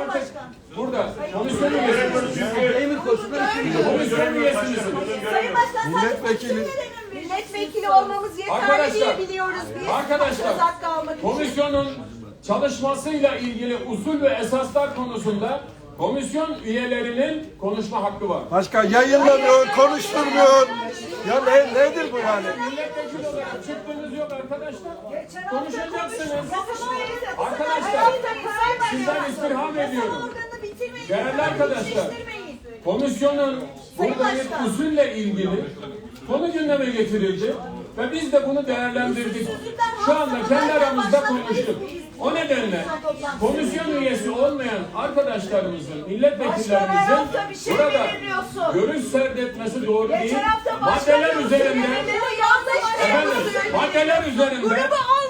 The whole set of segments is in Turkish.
Artık burada komisyon üyesiniz. Komisyon üyesiniz. Sayın Başkan Milletvekili. Milletvekili olmamız yeterli Arkadaşlar, diye biliyoruz biz. Arkadaşlar, komisyonun çalışmasıyla ilgili usul ve esaslar konusunda komisyon üyelerinin konuşma hakkı var. Başka yayınlamıyor, konuşturmuyor. Ya ne, nedir bu yani? Milletvekili olarak çıktığınız yok arkadaşlar. Konuşacaksınız. Sizden istirham ediyorum. Değerli arkadaşlar. Komisyonun Sayın burada bir Başkan. usulle ilgili konu gündeme getirildi ve biz de bunu değerlendirdik. Şu anda kendi aramızda konuştuk. O nedenle komisyon üyesi olmayan arkadaşlarımızın, milletvekillerimizin şey burada görüş serdetmesi doğru değil. Maddeler üzerinde Efendim, maddeler üzerinde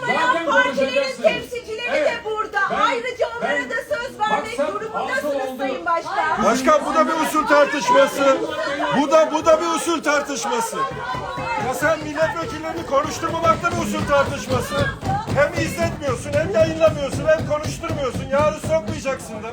zaten konuşacaksınız. temsilcileri Evet, de burada. ben- Ayrıca onlara ben da söz vermek maksat durumundasınız hasıl oldu. Sayın Başkan. Başkan bu da bir usul tartışması. Bu da bu da bir usul tartışması. Ya sen milletvekillerini konuşturmamakta bir usul tartışması. Hem izletmiyorsun, hem yayınlamıyorsun, hem konuşturmuyorsun. Yarın sokmayacaksın da.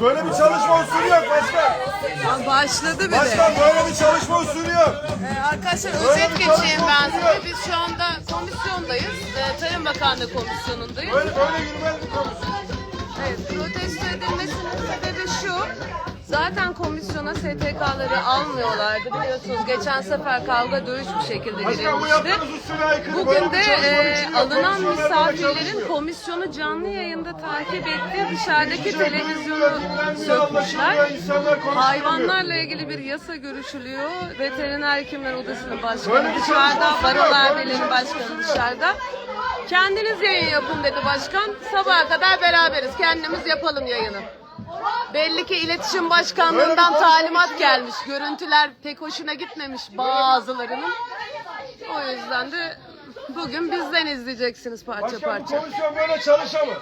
Böyle bir çalışma usulü yok başkan. Başladı bile. Başkan böyle bir çalışma usulü yok. Ee, arkadaşlar Böyle özet geçeyim ben size. Biz şu anda komisyondayız. Ee, Tarım Bakanlığı komisyonundayız. Böyle böyle yürümez bir komisyon. Evet, protesto edilmesinin sebebi şu. Zaten komisyona STK'ları almıyorlardı biliyorsunuz. Geçen sefer kavga dövüş bir şekilde girilmişti. Bugün de e, alınan misafirlerin komisyonu canlı yayında takip ettiği dışarıdaki televizyonu sökmüşler. Hayvanlarla ilgili bir yasa görüşülüyor. Veteriner Hekimler Odası'nın başkanı dışarıda, Barolar Birliği'nin başkanı dışarıda. Kendiniz yayın yapın dedi başkan. Sabaha kadar beraberiz. Kendimiz yapalım yayını. Belli ki iletişim başkanlığından talimat gelmiş. Görüntüler pek hoşuna gitmemiş bazılarının. O yüzden de bugün bizden izleyeceksiniz parça Başkan bu parça. komisyon böyle çalışamaz.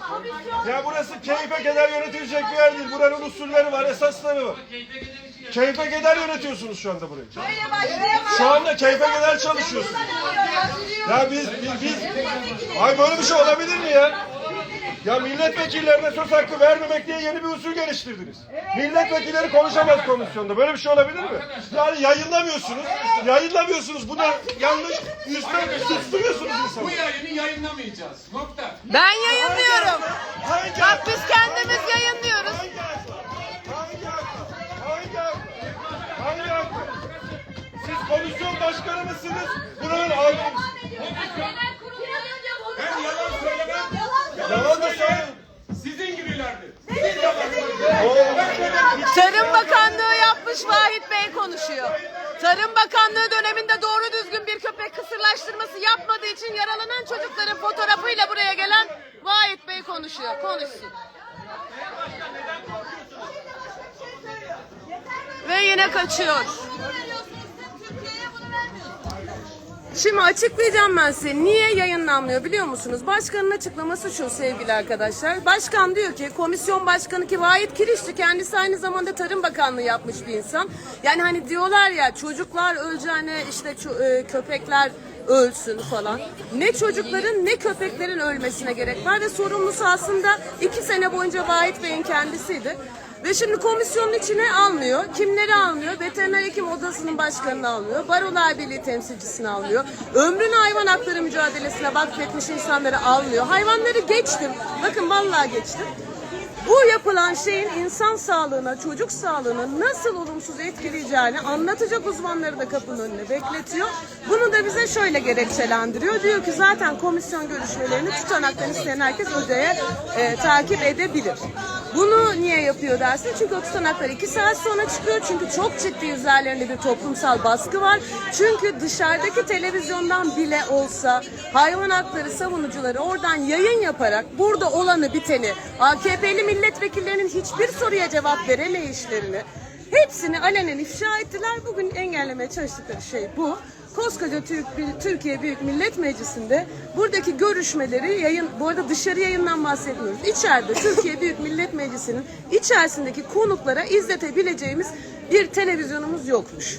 Ya burası keyfe keder yönetilecek bir yer değil. Buranın usulleri var, esasları var. Keyfe keder yönetiyorsunuz şu anda burayı. Böyle başlayamaz. Şu anda keyfe keder çalışıyorsunuz. Ya biz, biz, biz... Ay böyle bir şey olabilir mi ya? Ya milletvekillerine söz hakkı vermemek diye yeni bir usul geliştirdiniz. Milletvekilleri konuşamaz komisyonda. Böyle bir şey olabilir mi? Yani yayınlamıyorsunuz. Yayınlamıyorsunuz. Bu da yanlış. Üstten susturuyorsunuz insanı. Bu yayını yayınlamayacağız. Nokta. Ben yayınlıyorum. Hangi Bak biz kendimiz yayınlıyoruz. Hangi hakla? Hangi hakla? Hangi hakla? Hangi hakla? Siz komisyon başkanı mısınız? Buranın Tarım Bakanlığı döneminde doğru düzgün bir köpek kısırlaştırması yapmadığı için yaralanan çocukların fotoğrafıyla buraya gelen Vahit Bey konuşuyor. Konuşsun. Ve yine kaçıyor. Şimdi açıklayacağım ben size. Niye yayınlanmıyor biliyor musunuz? Başkanın açıklaması şu sevgili arkadaşlar. Başkan diyor ki komisyon başkanı ki Vahit Kirişçi kendisi aynı zamanda Tarım Bakanlığı yapmış bir insan. Yani hani diyorlar ya çocuklar öleceğine işte e, köpekler ölsün falan. Ne çocukların ne köpeklerin ölmesine gerek var ve sorumlusu aslında iki sene boyunca Vahit Bey'in kendisiydi. Ve şimdi komisyonun içine almıyor. Kimleri almıyor? Veteriner Hekim Odası'nın başkanını almıyor. Barolar Birliği temsilcisini almıyor. Ömrünü hayvan hakları mücadelesine vakfetmiş insanları almıyor. Hayvanları geçtim. Bakın vallahi geçtim. Bu yapılan şeyin insan sağlığına, çocuk sağlığına nasıl olumsuz etkileyeceğini anlatacak uzmanları da kapının önüne bekletiyor. Bunu da bize şöyle gerekçelendiriyor. Diyor ki zaten komisyon görüşmelerini tutanaktan isteyen herkes ödeye e, takip edebilir. Bunu niye yapıyor dersin? Çünkü o tutanaklar iki saat sonra çıkıyor. Çünkü çok ciddi üzerlerinde bir toplumsal baskı var. Çünkü dışarıdaki televizyondan bile olsa hayvan hakları savunucuları oradan yayın yaparak burada olanı biteni AKP'li milletvekillerinin hiçbir soruya cevap veremeyişlerini hepsini alenen ifşa ettiler. Bugün engellemeye çalıştıkları şey bu. Koskoca Türk, Türkiye Büyük Millet Meclisi'nde buradaki görüşmeleri yayın, bu arada dışarı yayından bahsetmiyoruz. İçeride Türkiye Büyük Millet Meclisi'nin içerisindeki konuklara izletebileceğimiz bir televizyonumuz yokmuş.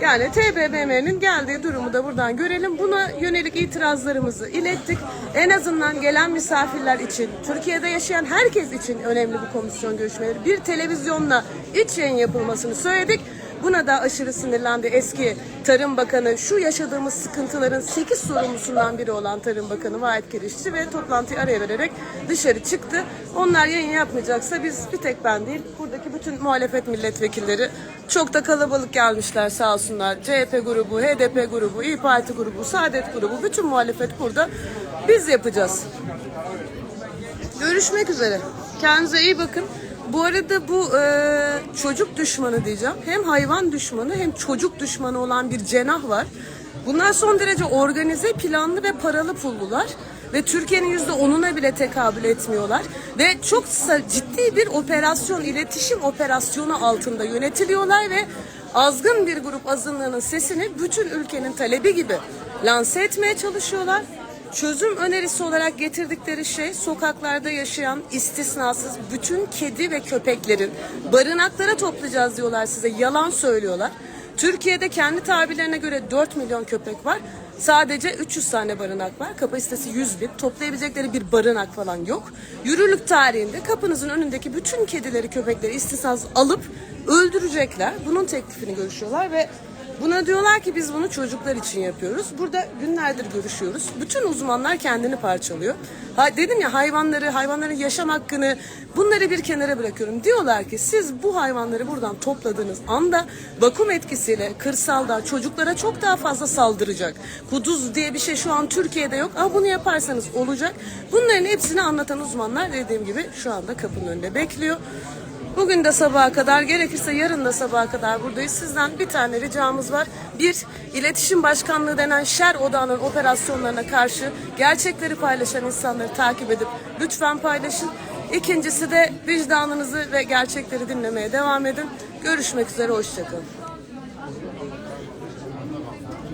Yani TBMM'nin geldiği durumu da buradan görelim. Buna yönelik itirazlarımızı ilettik. En azından gelen misafirler için, Türkiye'de yaşayan herkes için önemli bu komisyon görüşmeleri. Bir televizyonla iç yayın yapılmasını söyledik. Buna da aşırı sinirlendi eski Tarım Bakanı. Şu yaşadığımız sıkıntıların 8 sorumlusundan biri olan Tarım Bakanı Vahit Kirişçi ve toplantıyı araya vererek dışarı çıktı. Onlar yayın yapmayacaksa biz bir tek ben değil, buradaki bütün muhalefet milletvekilleri çok da kalabalık gelmişler sağ olsunlar. CHP grubu, HDP grubu, İyi Parti grubu, Saadet grubu, bütün muhalefet burada. Biz yapacağız. Görüşmek üzere. Kendinize iyi bakın. Bu arada bu e, çocuk düşmanı diyeceğim. Hem hayvan düşmanı hem çocuk düşmanı olan bir cenah var. Bunlar son derece organize, planlı ve paralı pullular. Ve Türkiye'nin yüzde onuna bile tekabül etmiyorlar. Ve çok ciddi bir operasyon, iletişim operasyonu altında yönetiliyorlar ve azgın bir grup azınlığının sesini bütün ülkenin talebi gibi lanse etmeye çalışıyorlar. Çözüm önerisi olarak getirdikleri şey sokaklarda yaşayan istisnasız bütün kedi ve köpeklerin barınaklara toplayacağız diyorlar size. Yalan söylüyorlar. Türkiye'de kendi tabirlerine göre 4 milyon köpek var. Sadece 300 tane barınak var. Kapasitesi 100 bin. Toplayabilecekleri bir barınak falan yok. Yürürlük tarihinde kapınızın önündeki bütün kedileri, köpekleri istisnasız alıp öldürecekler. Bunun teklifini görüşüyorlar ve Buna diyorlar ki biz bunu çocuklar için yapıyoruz. Burada günlerdir görüşüyoruz. Bütün uzmanlar kendini parçalıyor. Ha, dedim ya hayvanları, hayvanların yaşam hakkını bunları bir kenara bırakıyorum. Diyorlar ki siz bu hayvanları buradan topladığınız anda vakum etkisiyle kırsalda çocuklara çok daha fazla saldıracak. Kuduz diye bir şey şu an Türkiye'de yok ama bunu yaparsanız olacak. Bunların hepsini anlatan uzmanlar dediğim gibi şu anda kapının önünde bekliyor. Bugün de sabaha kadar gerekirse yarın da sabaha kadar buradayız. Sizden bir tane ricamız var. Bir, iletişim başkanlığı denen şer odağının operasyonlarına karşı gerçekleri paylaşan insanları takip edip lütfen paylaşın. İkincisi de vicdanınızı ve gerçekleri dinlemeye devam edin. Görüşmek üzere, hoşçakalın.